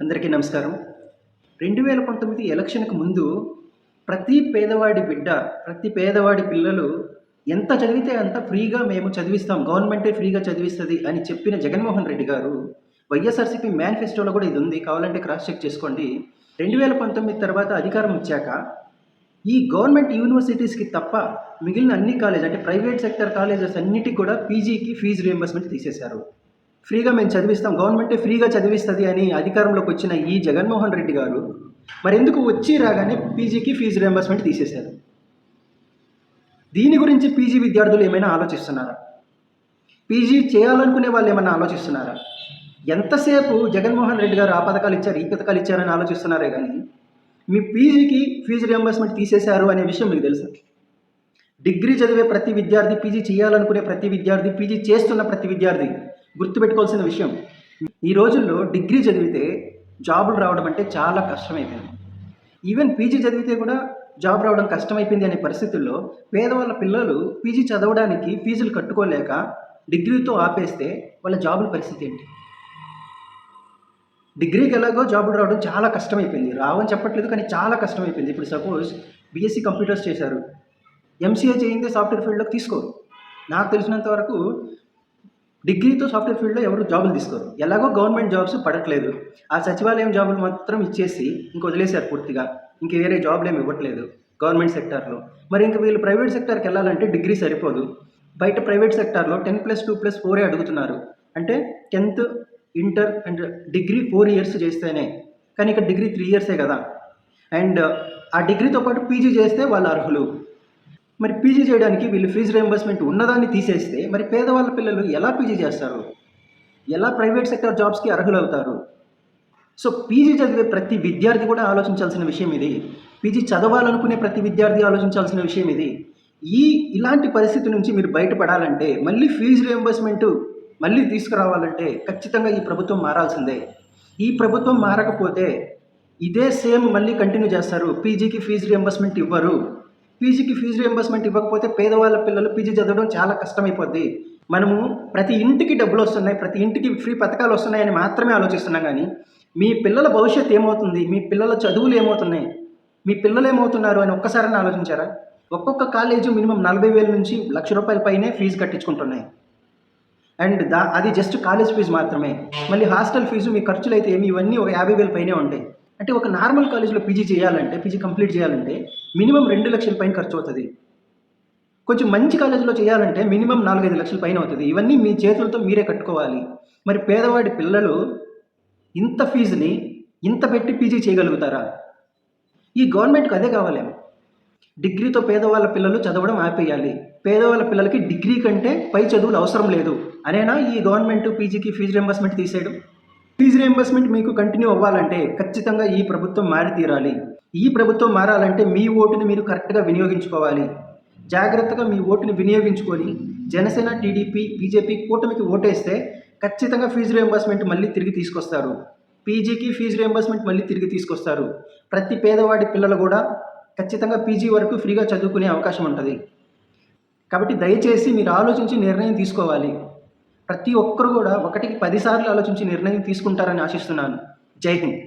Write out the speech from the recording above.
అందరికీ నమస్కారం. రెండు వేల పంతొమ్మిది ఎలక్షన్కి ముందు ప్రతి పేదవాడి బిడ్డ ప్రతి పేదవాడి పిల్లలు ఎంత చదివితే అంత ఫ్రీగా మేము చదివిస్తాం గవర్నమెంటే ఫ్రీగా చదివిస్తుంది అని చెప్పిన జగన్మోహన్ రెడ్డి గారు వైఎస్ఆర్సీపీ మేనిఫెస్టోలో కూడా ఇది ఉంది. కావాలంటే క్రాస్ చెక్ చేసుకోండి. రెండు వేల పంతొమ్మిది తర్వాత అధికారం ఇచ్చాక ఈ గవర్నమెంట్ యూనివర్సిటీస్కి తప్ప మిగిలిన అన్ని కాలేజ్ అంటే ప్రైవేట్ సెక్టర్ కాలేజెస్ అన్నిటికీ కూడా పీజీకి ఫీజు రియంబర్స్మెంట్ తీసేశారు. ఫ్రీగా మేము చదివిస్తాం. గవర్నమెంటే ఫ్రీగా చదివిస్తుంది అని అధికారంలోకి వచ్చిన ఈ జగన్మోహన్ రెడ్డి గారు మరి ఎందుకు వచ్చి రాగానే పీజీకి ఫీజు రియంబర్స్మెంట్ తీసేశారు? దీని గురించి పీజీ విద్యార్థులు ఏమైనా ఆలోచిస్తున్నారా? పీజీ చేయాలనుకునే వాళ్ళు ఏమైనా ఆలోచిస్తున్నారా? ఎంతసేపు జగన్మోహన్ రెడ్డి గారు ఆ పథకాలు ఇచ్చారు ఈ పథకాలు ఇచ్చారని ఆలోచిస్తున్నారే కానీ మీ పీజీకి ఫీజు రియంబర్స్మెంట్ తీసేశారు అనే విషయం మీకు తెలుసా? డిగ్రీ చదివే ప్రతి విద్యార్థి పీజీ చేయాలనుకునే ప్రతి విద్యార్థి పీజీ చేస్తున్న ప్రతి విద్యార్థి గుర్తుపెట్టుకోవాల్సిన విషయం. ఈ రోజుల్లో డిగ్రీ చదివితే జాబులు రావడం అంటే చాలా కష్టమైపోయింది. ఈవెన్ పీజీ చదివితే కూడా జాబ్ రావడం కష్టమైపోయింది అనే పరిస్థితుల్లో పేదవాళ్ళ పిల్లలు పీజీ చదవడానికి ఫీజులు కట్టుకోలేక డిగ్రీతో ఆపేస్తే వాళ్ళ జాబుల పరిస్థితి ఏంటి? డిగ్రీకి ఎలాగో జాబులు రావడం చాలా కష్టమైపోయింది. రావని చెప్పట్లేదు కానీ చాలా కష్టమైపోయింది. ఇప్పుడు సపోజ్ బీఎస్సీ కంప్యూటర్స్ చేశారు. ఎంసీఏ చేయిందే సాఫ్ట్వేర్ ఫీల్డ్లోకి తీసుకోరు. నాకు తెలిసినంత వరకు డిగ్రీతో సాఫ్ట్వేర్ ఫీల్డ్లో ఎవరు జాబులు తీసుకోరు. ఎలాగో గవర్నమెంట్ జాబ్స్ పడట్లేదు. ఆ సచివాలయం జాబులు మాత్రం ఇచ్చేసి ఇంక వదిలేశారు పూర్తిగా. ఇంక వేరే జాబ్లు ఏమి ఇవ్వట్లేదు గవర్నమెంట్ సెక్టార్లో. మరి ఇంక వీళ్ళు ప్రైవేట్ సెక్టార్కి వెళ్ళాలంటే డిగ్రీ సరిపోదు. బయట ప్రైవేట్ సెక్టార్లో టెన్ ప్లస్ టూ ప్లస్ ఫోరే అడుగుతున్నారు. అంటే tenth inter and degree four years చేస్తేనే. కానీ ఇక్కడ డిగ్రీ త్రీ ఇయర్సే కదా. అండ్ ఆ డిగ్రీతో పాటు పీజీ చేస్తే వాళ్ళు అర్హులు. మరి పీజీ చేయడానికి వీళ్ళు ఫీజు రియంబర్స్మెంట్ ఉన్నదాన్ని తీసేస్తే మరి పేదవాళ్ళ పిల్లలు ఎలా పీజీ చేస్తారు? ఎలా ప్రైవేట్ సెక్టర్ జాబ్స్కి అర్హులు అవుతారు సో పీజీ చదివే ప్రతి విద్యార్థి కూడా ఆలోచించాల్సిన విషయం ఇది. పీజీ చదవాలనుకునే ప్రతి విద్యార్థి ఆలోచించాల్సిన విషయం ఇది. ఈ ఇలాంటి పరిస్థితి నుంచి మీరు బయటపడాలంటే మళ్ళీ ఫీజు రియంబర్స్మెంట్ మళ్ళీ తీసుకురావాలంటే ఖచ్చితంగా ఈ ప్రభుత్వం మారాల్సిందే. ఈ ప్రభుత్వం మారకపోతే ఇదే సేమ్ మళ్ళీ కంటిన్యూ చేస్తారు. పీజీకి ఫీజు రియంబర్స్మెంట్ ఇవ్వరు. పీజీకి ఫీజు రియంబర్స్మెంట్ ఇవ్వకపోతే పేదవాళ్ళ పిల్లలు పీజీ చదవడం చాలా కష్టమైపోద్ది. మనము ప్రతి ఇంటికి డబ్బులు వస్తున్నాయి ప్రతి ఇంటికి ఫ్రీ పథకాలు వస్తున్నాయని మాత్రమే ఆలోచిస్తున్నాం కానీ మీ పిల్లల భవిష్యత్తు ఏమవుతుంది? మీ పిల్లల చదువులు ఏమవుతున్నాయి? మీ పిల్లలు ఏమవుతున్నారు అని ఒక్కసారైనా ఆలోచించారా? ఒక్కొక్క కాలేజీ మినిమం నలభై వేల నుంచి లక్ష రూపాయల పైనే ఫీజు కట్టించుకుంటున్నాయి. అండ్ దా అది జస్ట్ కాలేజ్ ఫీజు మాత్రమే. మళ్ళీ హాస్టల్ ఫీజు మీ ఖర్చులు అయితే ఏమి ఇవన్నీ ఒక యాభై వేల పైనే ఉంటాయి. అంటే ఒక నార్మల్ కాలేజ్లో పీజీ చేయాలంటే పీజీ కంప్లీట్ చేయాలంటే మినిమం రెండు లక్షల పైన ఖర్చు అవుతుంది. కొంచెం మంచి కాలేజీలో చేయాలంటే మినిమం నాలుగైదు లక్షల పైన అవుతుంది. ఇవన్నీ మీ చేతులతో మీరే కట్టుకోవాలి. మరి పేదవాడి పిల్లలు ఇంత ఫీజుని ఇంత పెట్టి పీజీ చేయగలుగుతారా? ఈ గవర్నమెంట్కి అదే కావాలేమో డిగ్రీతో పేదవాళ్ళ పిల్లలు చదవడం ఆపేయాలి. పేదవాళ్ళ పిల్లలకి డిగ్రీ కంటే పై చదువులు అవసరం లేదు. అనేనా ఈ గవర్నమెంట్ పీజీకి ఫీజు రియంబర్స్మెంట్ తీసేయడం? ఫీజు రియంబర్స్మెంట్ మీకు కంటిన్యూ అవ్వాలంటే ఖచ్చితంగా ఈ ప్రభుత్వం మారి తీరాలి. ఈ ప్రభుత్వం మారాలంటే మీ ఓటుని మీరు కరెక్ట్గా వినియోగించుకోవాలి. జాగ్రత్తగా మీ ఓటుని వినియోగించుకొని జనసేన టీడీపీ బీజేపీ కూటమికి ఓటేస్తే ఖచ్చితంగా ఫీజు రియంబర్స్మెంట్ మళ్ళీ తిరిగి తీసుకొస్తారు. పీజీకి ఫీజు రియంబర్స్మెంట్ మళ్ళీ తిరిగి తీసుకొస్తారు. ప్రతి పేదవాడి పిల్లలు కూడా ఖచ్చితంగా పీజీ వరకు ఫ్రీగా చదువుకునే అవకాశం ఉంటుంది. కాబట్టి దయచేసి మీరు ఆలోచించి నిర్ణయం తీసుకోవాలి. ప్రతి ఒక్కరు కూడా ఒకటికి పదిసార్లు ఆలోచించి నిర్ణయం తీసుకుంటారని ఆశిస్తున్నాను. జై హింద్.